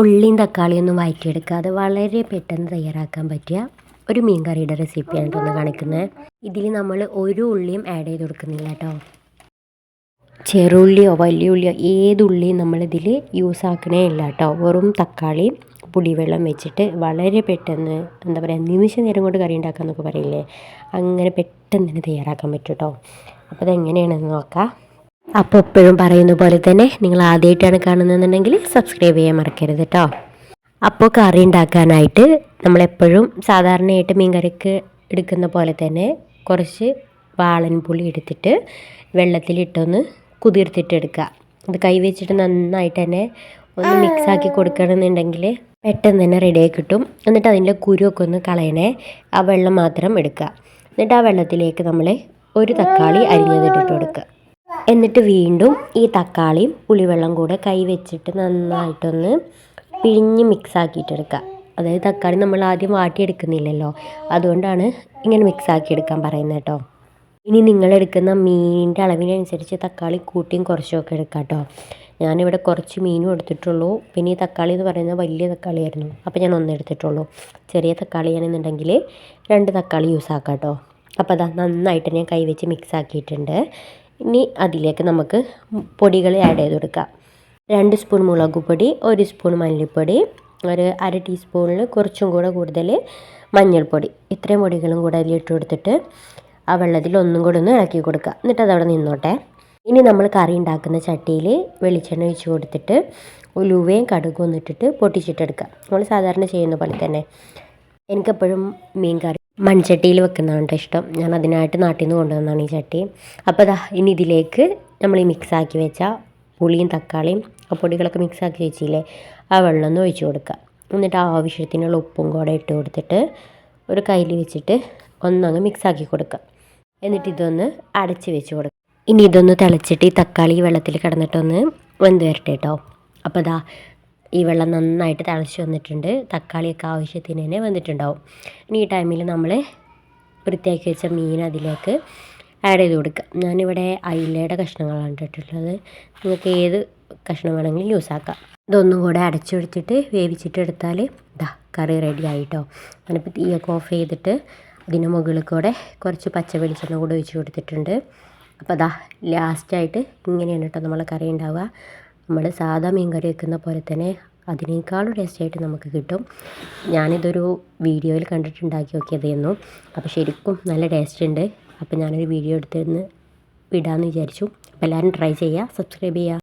ഉള്ളിയും തക്കാളിയൊന്നും വഴറ്റിയെടുക്കാതെ വളരെ പെട്ടെന്ന് തയ്യാറാക്കാൻ പറ്റിയ ഒരു മീൻ കറിയുടെ റെസിപ്പിയാണ് ഇതൊന്ന് കാണിക്കുന്നത്. ഇതിൽ നമ്മൾ ഒരു ഉള്ളിയും ആഡ് ചെയ്ത് കൊടുക്കുന്നില്ല കേട്ടോ. ചെറുള്ളിയോ വലിയ ഉള്ളിയോ ഏത് ഉള്ളിയും നമ്മളിതിൽ യൂസ് ആക്കണേ ഇല്ല കേട്ടോ. വെറും തക്കാളി പുളിവെള്ളം വെച്ചിട്ട് വളരെ പെട്ടെന്ന് എന്താ പറയുക നിമിഷ നേരം കൊണ്ട് കറി ഉണ്ടാക്കാമെന്നൊക്കെ പറയില്ലേ? അങ്ങനെ പെട്ടെന്ന് തന്നെ തയ്യാറാക്കാൻ പറ്റും കേട്ടോ. അപ്പോൾ അതെങ്ങനെയാണെന്ന് നോക്കാം. അപ്പോൾ എപ്പോഴും പറയുന്ന പോലെ തന്നെ നിങ്ങൾ ആദ്യമായിട്ടാണ് കാണുന്നതെന്നുണ്ടെങ്കിൽ സബ്സ്ക്രൈബ് ചെയ്യാൻ മറക്കരുത് കേട്ടോ അപ്പോൾ കറി ഉണ്ടാക്കാനായിട്ട് നമ്മളെപ്പോഴും സാധാരണയായിട്ട് മീൻകറിക്ക് എടുക്കുന്ന പോലെ തന്നെ കുറച്ച് വാളൻ പുളി എടുത്തിട്ട് വെള്ളത്തിലിട്ടൊന്ന് കുതിർത്തിട്ട് എടുക്കുക അത് കൈ വെച്ചിട്ട് നന്നായിട്ട് തന്നെ ഒന്ന് മിക്സാക്കി കൊടുക്കണമെന്നുണ്ടെങ്കിൽ പെട്ടെന്ന് തന്നെ റെഡിയായി കിട്ടും. എന്നിട്ട് അതിന്റെ കുരുവൊക്കെ ഒന്ന് കളയണേ. ആ വെള്ളം മാത്രം എടുക്കുക. എന്നിട്ട് ആ വെള്ളത്തിലേക്ക് നമ്മൾ ഒരു തക്കാളി അരിഞ്ഞതിട്ടിട്ട് കൊടുക്കുക. എന്നിട്ട് വീണ്ടും ഈ തക്കാളിയും പുളിവെള്ളം കൂടെ കൈ വെച്ചിട്ട് നന്നായിട്ടൊന്ന് പിഴിഞ്ഞ് മിക്സ് ആക്കിയിട്ടെടുക്കുക അതായത് തക്കാളി നമ്മൾ ആദ്യം വാട്ടിയെടുക്കുന്നില്ലല്ലോ. അതുകൊണ്ടാണ് ഇങ്ങനെ മിക്സ് ആക്കിയെടുക്കാൻ പറയുന്നത് കേട്ടോ. ഇനി നിങ്ങളെടുക്കുന്ന മീനിന്റെ അളവിനനുസരിച്ച് തക്കാളി കൂട്ടിയും കുറച്ചുമൊക്കെ എടുക്കാം കേട്ടോ. ഞാനിവിടെ കുറച്ച് മീനും എടുത്തിട്ടുള്ളൂ. പിന്നെ ഈ തക്കാളി എന്ന് പറയുന്നത് വലിയ തക്കാളിയായിരുന്നു. അപ്പോൾ ഞാൻ ഒന്ന് എടുത്തിട്ടുള്ളൂ. ചെറിയ തക്കാളിയാണെന്നുണ്ടെങ്കിൽ രണ്ട് തക്കാളി യൂസ് ആക്കാം കേട്ടോ. അപ്പോൾ അതാ നന്നായിട്ട് ഞാൻ കൈവച്ച് മിക്സ് ആക്കിയിട്ടുണ്ട്. ഇനി അതിലേക്ക് നമുക്ക് പൊടികൾ ആഡ് ചെയ്ത് കൊടുക്കാം. രണ്ട് സ്പൂൺ മുളക് പൊടി ഒരു സ്പൂൺ മല്ലിപ്പൊടി ഒരു അര ടീസ്പൂണിൽ കുറച്ചും കൂടെ കൂടുതൽ മഞ്ഞൾപ്പൊടി. ഇത്രയും പൊടികളും കൂടെ ഇട്ട് കൊടുത്തിട്ട് ആ വെള്ളത്തിൽ ഒന്നും കൂടെ ഒന്ന് ഇളക്കി കൊടുക്കുക എന്നിട്ട് അതവിടെ നിന്നോട്ടെ. ഇനി നമ്മൾ കറി ഉണ്ടാക്കുന്ന ചട്ടിയിൽ വെളിച്ചെണ്ണ ഒഴിച്ച് കൊടുത്തിട്ട് ഉലുവയും കടുകും ഒന്നിട്ടിട്ട് പൊട്ടിച്ചിട്ടെടുക്കുക നമ്മൾ സാധാരണ ചെയ്യുന്ന പോലെ തന്നെ. എനിക്കെപ്പോഴും മീൻ കറി മൺചട്ടിയിൽ വെക്കുന്നതാണ് ഇഷ്ടം. ഞാൻ അതിനായിട്ട് നാട്ടിൽ നിന്ന് കൊണ്ടുവന്നതാണ് ഈ ചട്ടി. അപ്പോൾ ദാ ഇനി ഇതിലേക്ക് നമ്മൾ ഈ മിക്സാക്കി വെച്ച പുളിയും തക്കാളിയും ആ പൊടികളൊക്കെ മിക്സാക്കി വെച്ചില്ലേ ആ വെള്ളം ഒന്ന് ഒഴിച്ചു കൊടുക്കുക. എന്നിട്ട് ആവശ്യത്തിനുള്ള ഉപ്പും കൂടെ ഇട്ട് കൊടുത്തിട്ട് ഒരു കയ്യിൽ വെച്ചിട്ട് ഒന്നങ്ങ് മിക്സാക്കി കൊടുക്കുക. എന്നിട്ട് ഇതൊന്ന് അടച്ച് വെച്ച് കൊടുക്കുക. ഇനി ഇതൊന്ന് തിളച്ചിട്ട് ഈ തക്കാളി വെള്ളത്തിൽ കിടന്നിട്ടൊന്ന് വെന്ത് വരട്ടെ കേട്ടോ. അപ്പോൾ ദാ ഈ വെള്ളം നന്നായിട്ട് തിളച്ച് വന്നിട്ടുണ്ട്. തക്കാളിയൊക്കെ ആവശ്യത്തിന് തന്നെ വന്നിട്ടുണ്ടാവും. ഇനി ഈ ടൈമിൽ നമ്മൾ വൃത്തിയാക്കി വെച്ച മീൻ അതിലേക്ക് ആഡ് ചെയ്ത് കൊടുക്കുക. ഞാനിവിടെ അയിലയുടെ കഷ്ണങ്ങളാണ് ഇട്ടിട്ടുള്ളത്. നിങ്ങൾക്ക് ഏത് കഷ്ണം വേണമെങ്കിലും യൂസ് ആക്കാം. ഇതൊന്നും കൂടെ അടച്ചു വെച്ചിട്ട് വേവിച്ചിട്ട് എടുത്താൽ ഇതാ കറി റെഡി ആയിട്ടോ. ഞാനിപ്പോൾ തീയൊക്കെ ഓഫ് ചെയ്തിട്ട് അതിന് മുകളിൽ കൂടെ കുറച്ച് പച്ച വെളിച്ചെണ്ണ കൂടെ ഒഴിച്ച് കൊടുത്തിട്ടുണ്ട്. അപ്പോൾ അതാ ലാസ്റ്റായിട്ട് ഇങ്ങനെയാണ് കേട്ടോ നമ്മളെ കറി ഉണ്ടാവുക. നമ്മൾ സാധാ മീൻ കറി വെക്കുന്ന പോലെ തന്നെ അതിനേക്കാളും ടേസ്റ്റായിട്ട് നമുക്ക് കിട്ടും. ഞാനിതൊരു വീഡിയോയിൽ കണ്ടിട്ടുണ്ടാക്കി നോക്കിയതായിരുന്നു. അപ്പോൾ ശരിക്കും നല്ല ടേസ്റ്റ് ഉണ്ട്. അപ്പോൾ ഞാനൊരു വീഡിയോ എടുത്തിരുന്ന് വിടാമെന്ന് വിചാരിച്ചു. അപ്പോൾ എല്ലാവരും ട്രൈ ചെയ്യുക സബ്സ്ക്രൈബ് ചെയ്യുക.